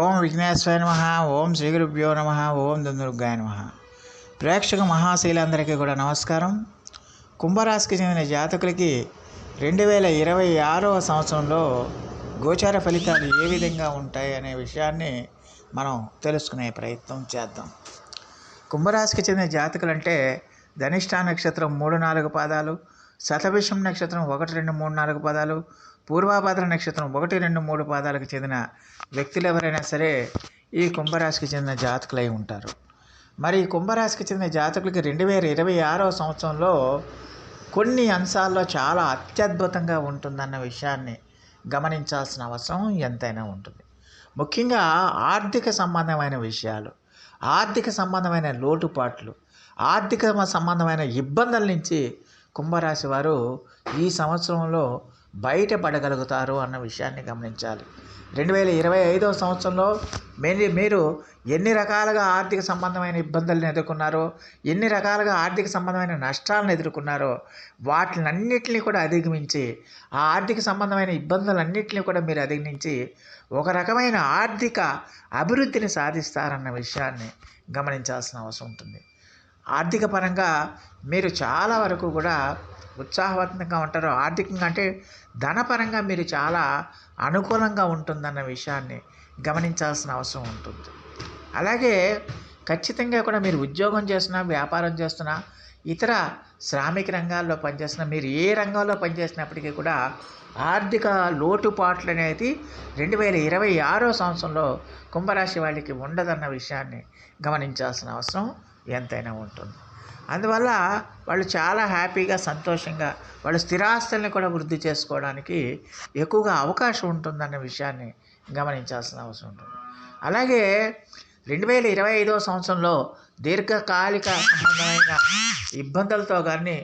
ఓం విఘ్నేశ్వర నమ ఓం శ్రీగురుభ్యో నమ ఓం దుందుర్గాయ నమ. ప్రేక్షక మహాశీలందరికీ కూడా నమస్కారం. కుంభరాశికి చెందిన జాతకులకి రెండు వేల ఇరవై ఆరవ సంవత్సరంలో గోచార ఫలితాలు ఏ విధంగా ఉంటాయి అనే విషయాన్ని మనం తెలుసుకునే ప్రయత్నం చేద్దాం. కుంభరాశికి చెందిన జాతకులు అంటే ధనిష్ఠా నక్షత్రం మూడు నాలుగు పాదాలు శతభిషం నక్షత్రం ఒకటి రెండు మూడు నాలుగు పదాలు పూర్వాభాద్ర నక్షత్రం ఒకటి రెండు మూడు పాదాలకు చెందిన వ్యక్తులు ఎవరైనా సరే ఈ కుంభరాశికి చెందిన జాతకులై ఉంటారు. మరి ఈ కుంభరాశికి చెందిన జాతకులకి రెండు వేల ఇరవై ఆరవ సంవత్సరంలో కొన్ని అంశాల్లో చాలా అత్యద్భుతంగా ఉంటుందన్న విషయాన్ని గమనించాల్సిన అవసరం ఎంతైనా ఉంటుంది. ముఖ్యంగా ఆర్థిక సంబంధమైన విషయాలు ఆర్థిక సంబంధమైన లోటుపాట్లు ఆర్థిక సంబంధమైన ఇబ్బందుల నుంచి కుంభరాశి వారు ఈ సంవత్సరంలో బయటపడగలుగుతారు అన్న విషయాన్ని గమనించాలి. రెండు వేల ఇరవై ఐదవ సంవత్సరంలో మీరు మీరు ఎన్ని రకాలుగా ఆర్థిక సంబంధమైన ఇబ్బందులను ఎదుర్కొన్నారో ఎన్ని రకాలుగా ఆర్థిక సంబంధమైన నష్టాలను ఎదుర్కొన్నారో వాటినన్నిటిని కూడా అధిగమించి ఆ ఆర్థిక సంబంధమైన ఇబ్బందులన్నింటినీ కూడా మీరు అధిగమించి ఒక రకమైన ఆర్థిక అభివృద్ధిని సాధిస్తారన్న విషయాన్ని గమనించాల్సిన అవసరం ఉంటుంది. ఆర్థిక పరంగా మీరు చాలా వరకు కూడా ఉత్సాహవంతంగా ఉంటారు. ఆర్థికంగా అంటే ధనపరంగా మీరు చాలా అనుకూలంగా ఉంటుందన్న విషయాన్ని గమనించాల్సిన అవసరం ఉంటుంది. అలాగే ఖచ్చితంగా కూడా మీరు ఉద్యోగం చేస్తున్నా వ్యాపారం చేస్తున్నా ఇతర శ్రామిక రంగాల్లో పనిచేస్తున్న మీరు ఏ రంగంలో పనిచేసినప్పటికీ కూడా ఆర్థిక లోటుపాట్లు అనేది రెండు వేల ఇరవై ఆరో సంవత్సరంలో కుంభరాశి వాళ్ళకి ఉండదన్న విషయాన్ని గమనించాల్సిన అవసరం ఎంతైనా ఉంటుంది. అందువల్ల వాళ్ళు చాలా హ్యాపీగా సంతోషంగా వాళ్ళు స్థిరాస్తుల్ని కూడా వృద్ధి చేసుకోవడానికి ఎక్కువగా అవకాశం ఉంటుందన్న విషయాన్ని గమనించాల్సిన అవసరం ఉంటుంది. అలాగే రెండు వేల ఇరవై ఐదవ సంవత్సరంలో దీర్ఘకాలిక సంబంధమైన ఇబ్బందులతో కానీ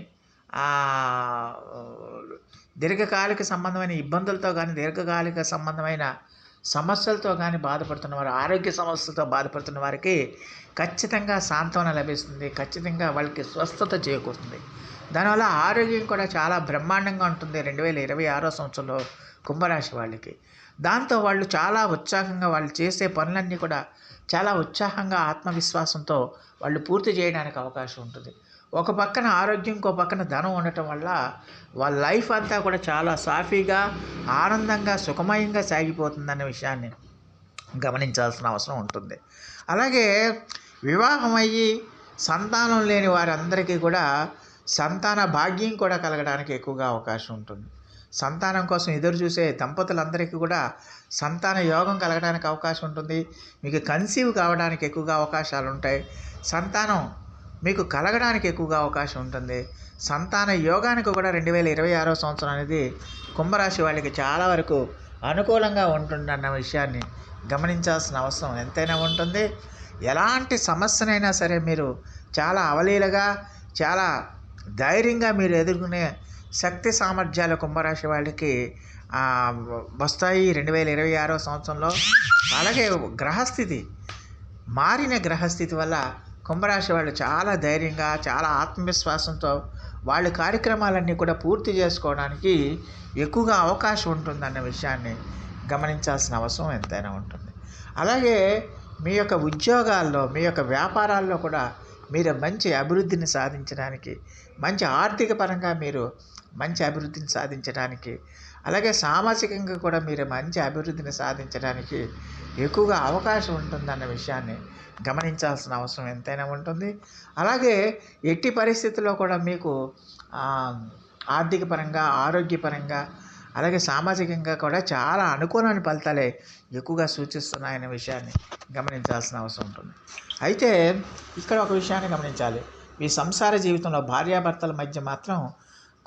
దీర్ఘకాలిక సంబంధమైన ఇబ్బందులతో కానీ దీర్ఘకాలిక సంబంధమైన సమస్యలతో కానీ బాధపడుతున్న వారు ఆరోగ్య సమస్యలతో బాధపడుతున్న వారికి ఖచ్చితంగా సాంత్వన లభిస్తుంది ఖచ్చితంగా వాళ్ళకి స్వస్థత చేకూరుతుంది. దానివల్ల ఆరోగ్యం కూడా చాలా బ్రహ్మాండంగా ఉంటుంది రెండు వేల ఇరవై ఆరో సంవత్సరంలో కుంభరాశి వాళ్ళకి. దాంతో వాళ్ళు చాలా ఉత్సాహంగా వాళ్ళు చేసే పనులన్నీ కూడా చాలా ఉత్సాహంగా ఆత్మవిశ్వాసంతో వాళ్ళు పూర్తి చేయడానికి అవకాశం ఉంటుంది. ఒక పక్కన ఆరోగ్యం ఇంకో పక్కన ధనం ఉండటం వల్ల వాళ్ళ లైఫ్ అంతా కూడా చాలా సాఫీగా ఆనందంగా సుఖమయంగా సాగిపోతుందనే విషయాన్ని గమనించాల్సిన అవసరం ఉంటుంది. అలాగే వివాహం అయ్యి సంతానం లేని వారందరికీ కూడా సంతాన భాగ్యం కూడా కలగడానికి ఎక్కువగా అవకాశం ఉంటుంది. సంతానం కోసం ఎదురు చూసే దంపతులందరికీ కూడా సంతాన యోగం కలగడానికి అవకాశం ఉంటుంది. మీకు కన్సీవ్ కావడానికి ఎక్కువగా అవకాశాలు ఉంటాయి. సంతానం మీకు కలగడానికి ఎక్కువగా అవకాశం ఉంటుంది. సంతాన యోగానికి కూడా రెండు వేల ఇరవై ఆరో సంవత్సరం అనేది కుంభరాశి వాళ్ళకి చాలా వరకు అనుకూలంగా ఉంటుందన్న విషయాన్ని గమనించాల్సిన అవసరం ఎంతైనా ఉంటుంది. ఎలాంటి సమస్యనైనా సరే మీరు చాలా అవలీలగా చాలా ధైర్యంగా మీరు ఎదుర్కొనే శక్తి సామర్థ్యాలు కుంభరాశి వాళ్ళకి వస్తాయి రెండు వేల ఇరవై ఆరో సంవత్సరంలో. అలాగే గ్రహస్థితి మారిన గ్రహస్థితి వల్ల కుంభరాశి వాళ్ళు చాలా ధైర్యంగా చాలా ఆత్మవిశ్వాసంతో వాళ్ళ కార్యక్రమాలన్నీ కూడా పూర్తి చేసుకోవడానికి ఎక్కువగా అవకాశం ఉంటుందన్న విషయాన్ని గమనించాల్సిన అవసరం ఎంతైనా ఉంటుంది. అలాగే మీ యొక్క ఉద్యోగాల్లో మీ యొక్క వ్యాపారాల్లో కూడా మీరు మంచి అభివృద్ధిని సాధించడానికి మంచి ఆర్థిక పరంగా మీరు మంచి అభివృద్ధిని సాధించడానికి అలాగే సామాజికంగా కూడా మీరు మంచి అభివృద్ధిని సాధించడానికి ఎక్కువగా అవకాశం ఉంటుందన్న విషయాన్ని గమనించాల్సిన అవసరం ఎంతైనా ఉంటుంది. అలాగే ఎట్టి పరిస్థితుల్లో కూడా మీకు ఆర్థిక పరంగా ఆరోగ్యపరంగా అలాగే సామాజికంగా కూడా చాలా అనుకూలమైన ఫలితాలే ఎక్కువగా సూచిస్తున్నాయనే విషయాన్ని గమనించాల్సిన అవసరం ఉంటుంది. అయితే ఇక్కడ ఒక విషయాన్ని గమనించాలి. ఈ సంసార జీవితంలో భార్యాభర్తల మధ్య మాత్రం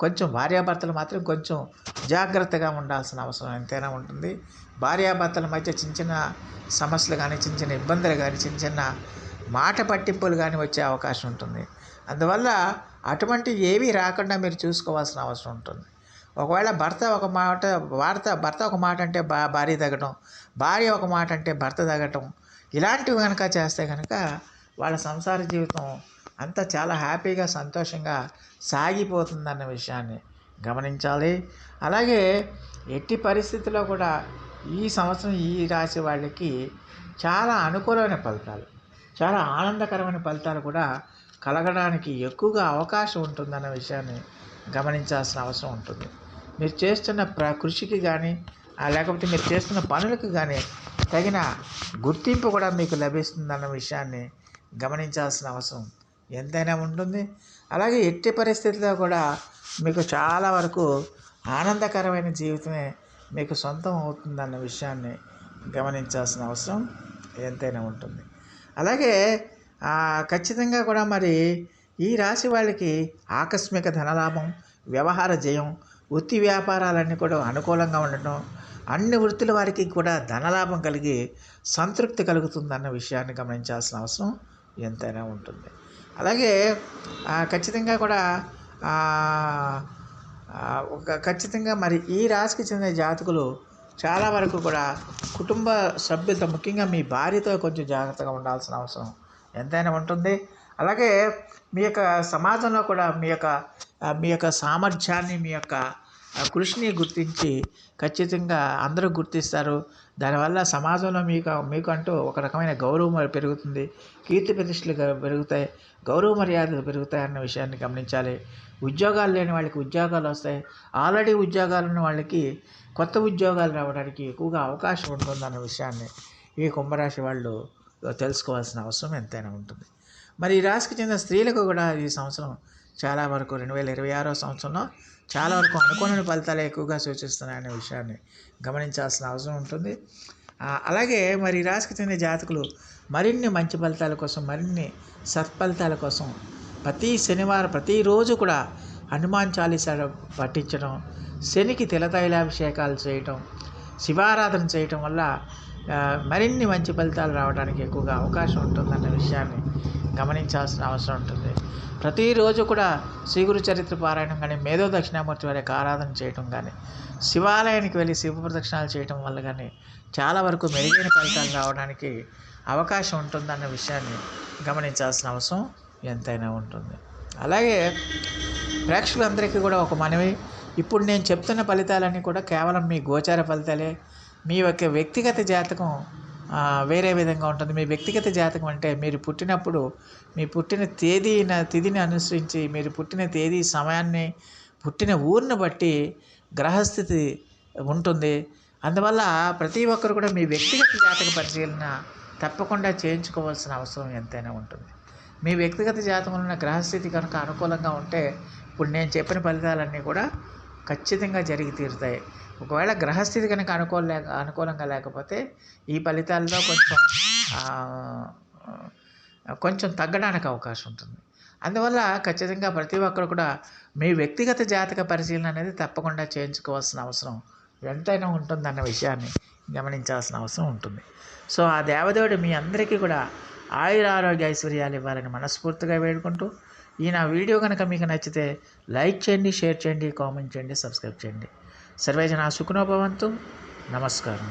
కొంచెం భార్యాభర్తలు మాత్రం కొంచెం జాగ్రత్తగా ఉండాల్సిన అవసరం ఎంతైనా ఉంటుంది. భార్యాభర్తల మధ్య చిన్న చిన్న సమస్యలు కానీ చిన్న చిన్న ఇబ్బందులు కానీ చిన్న చిన్న మాట పట్టింపులు కానీ వచ్చే అవకాశం ఉంటుంది. అందువల్ల అటువంటి ఏవి రాకుండా మీరు చూసుకోవాల్సిన అవసరం ఉంటుంది. ఒకవేళ భర్త ఒక మాట వార్త భర్త ఒక మాట అంటే భా భార్య తగ్గటం భార్య ఒక మాట అంటే భర్త తగ్గటం ఇలాంటివి కనుక చేస్తే కనుక వాళ్ళ సంసార జీవితం అంతా చాలా హ్యాపీగా సంతోషంగా సాగిపోతుందన్న విషయాన్ని గమనించాలి. అలాగే ఎట్టి పరిస్థితుల్లో కూడా ఈ సంవత్సరం ఈ రాశి వాళ్ళకి చాలా అనుకూలమైన ఫలితాలు చాలా ఆనందకరమైన ఫలితాలు కూడా కలగడానికి ఎక్కువగా అవకాశం ఉంటుందన్న విషయాన్ని గమనించాల్సిన అవసరం ఉంటుంది. మీరు చేస్తున్న ప్ర కృషికి కానీ లేకపోతే మీరు చేస్తున్న పనులకు కానీ తగిన గుర్తింపు కూడా మీకు లభిస్తుందన్న విషయాన్ని గమనించాల్సిన అవసరం ఎంతైనా ఉంటుంది. అలాగే ఎట్టి పరిస్థితుల్లో కూడా మీకు చాలా వరకు ఆనందకరమైన జీవితమే మీకు సొంతం అవుతుందన్న విషయాన్ని గమనించాల్సిన అవసరం ఎంతైనా ఉంటుంది. అలాగే ఖచ్చితంగా కూడా మరి ఈ రాశి వాళ్ళకి ఆకస్మిక ధనలాభం వ్యవహార జయం వృత్తి వ్యాపారాలన్నీ కూడా అనుకూలంగా ఉండటం అన్ని వృత్తుల వారికి కూడా ధనలాభం కలిగి సంతృప్తి కలుగుతుందన్న విషయాన్ని గమనించాల్సిన అవసరం ఎంతైనా ఉంటుంది. అలాగే ఖచ్చితంగా కూడా ఒక ఖచ్చితంగా మరి ఈ రాశికి చెందిన జాతకులు చాలా వరకు కూడా కుటుంబ సభ్యులతో ముఖ్యంగా మీ భార్యతో కొంచెం జాగ్రత్తగా ఉండాల్సిన అవసరం ఎంతైనా ఉంటుంది. అలాగే మీ యొక్క సమాజంలో కూడా మీ యొక్క మీ యొక్క సామర్థ్యాన్ని మీ యొక్క కృషిని గుర్తించి ఖచ్చితంగా అందరూ గుర్తిస్తారు. దానివల్ల సమాజంలో మీకు మీకు అంటూ ఒక రకమైన గౌరవం పెరుగుతుంది. కీర్తి ప్రతిష్టలు పెరుగుతాయి. గౌరవ మర్యాదలు పెరుగుతాయి అన్న విషయాన్ని గమనించాలి. ఉద్యోగాలు లేని వాళ్ళకి ఉద్యోగాలు వస్తాయి. ఆల్రెడీ ఉద్యోగాలు ఉన్న వాళ్ళకి కొత్త ఉద్యోగాలు రావడానికి ఎక్కువగా అవకాశం ఉంటుందన్న విషయాన్ని ఈ కుంభరాశి వాళ్ళు తెలుసుకోవాల్సిన అవసరం ఎంతైనా ఉంటుంది. మరి ఈ రాశికి చెందిన స్త్రీలకు కూడా ఈ సంవత్సరం చాలా వరకు రెండు వేల ఇరవై ఆరో సంవత్సరంలో చాలా వరకు అనుకోని ఫలితాలు ఎక్కువగా సూచిస్తున్నాయనే విషయాన్ని గమనించాల్సిన అవసరం ఉంటుంది. అలాగే మరి ఈ రాశికి చెందిన జాతకులు మరిన్ని మంచి ఫలితాల కోసం మరిన్ని సత్ఫలితాల కోసం ప్రతి శనివారం ప్రతిరోజు కూడా హనుమాన్ చాలీస పఠించడం శనికి తిలతైలాభిషేకాలు చేయటం శివారాధన చేయటం వల్ల మరిన్ని మంచి ఫలితాలు రావడానికి ఎక్కువగా అవకాశం ఉంటుందన్న విషయాన్ని గమనించాల్సిన అవసరం ఉంటుంది. ప్రతిరోజు కూడా శ్రీగురు చరిత్ర పారాయణం కానీ మేధో దక్షిణామూర్తి వారి యొక్క ఆరాధన చేయటం కానీ శివాలయానికి వెళ్ళి శివ ప్రదక్షిణాలు చేయటం వల్ల కానీ చాలా వరకు మెరుగైన ఫలితాలు రావడానికి అవకాశం ఉంటుందన్న విషయాన్ని గమనించాల్సిన అవసరం ఎంతైనా ఉంటుంది. అలాగే ప్రేక్షకులందరికీ కూడా ఒక మనవి. ఇప్పుడు నేను చెప్తున్న ఫలితాలన్నీ కూడా కేవలం మీ గోచార ఫలితాలే. మీ యొక్క వ్యక్తిగత జాతకం వేరే విధంగా ఉంటుంది. మీ వ్యక్తిగత జాతకం అంటే మీరు పుట్టినప్పుడు మీ పుట్టిన తేదీన తిథిని అనుసరించి మీరు పుట్టిన తేదీ సమయాన్ని పుట్టిన ఊరిని బట్టి గ్రహస్థితి ఉంటుంది. అందువల్ల ప్రతి ఒక్కరు కూడా మీ వ్యక్తిగత జాతక పరిశీలన తప్పకుండా చేయించుకోవాల్సిన అవసరం ఎంతైనా ఉంటుంది. మీ వ్యక్తిగత జాతకంలో ఉన్న గ్రహస్థితి కనుక అనుకూలంగా ఉంటే ఇప్పుడు నేను చెప్పిన ఫలితాలన్నీ కూడా ఖచ్చితంగా జరిగి తీరుతాయి. ఒకవేళ గ్రహస్థితి కనుక అనుకూల అనుకూలంగా లేకపోతే ఈ ఫలితాల్లో కొంచెం కొంచెం తగ్గడానికి అవకాశం ఉంటుంది. అందువల్ల ఖచ్చితంగా ప్రతి ఒక్కరు కూడా మీ వ్యక్తిగత జాతక పరిశీలన అనేది తప్పకుండా చేయించుకోవాల్సిన అవసరం ఎంతైనా ఉంటుందన్న విషయాన్ని గమనించాల్సిన అవసరం ఉంటుంది. సో ఆ దేవదేవుడు మీ అందరికీ కూడా ఆయుర ఆరోగ్య ఐశ్వర్యాలు ఇవ్వాలని మనస్ఫూర్తిగా వేడుకుంటూ ఈ నా వీడియో కనుక మీకు నచ్చితే లైక్ చేయండి షేర్ చేయండి కామెంట్ చేయండి సబ్స్క్రైబ్ చేయండి. సర్వేజన సుఖనోభవంతు నమస్కారం.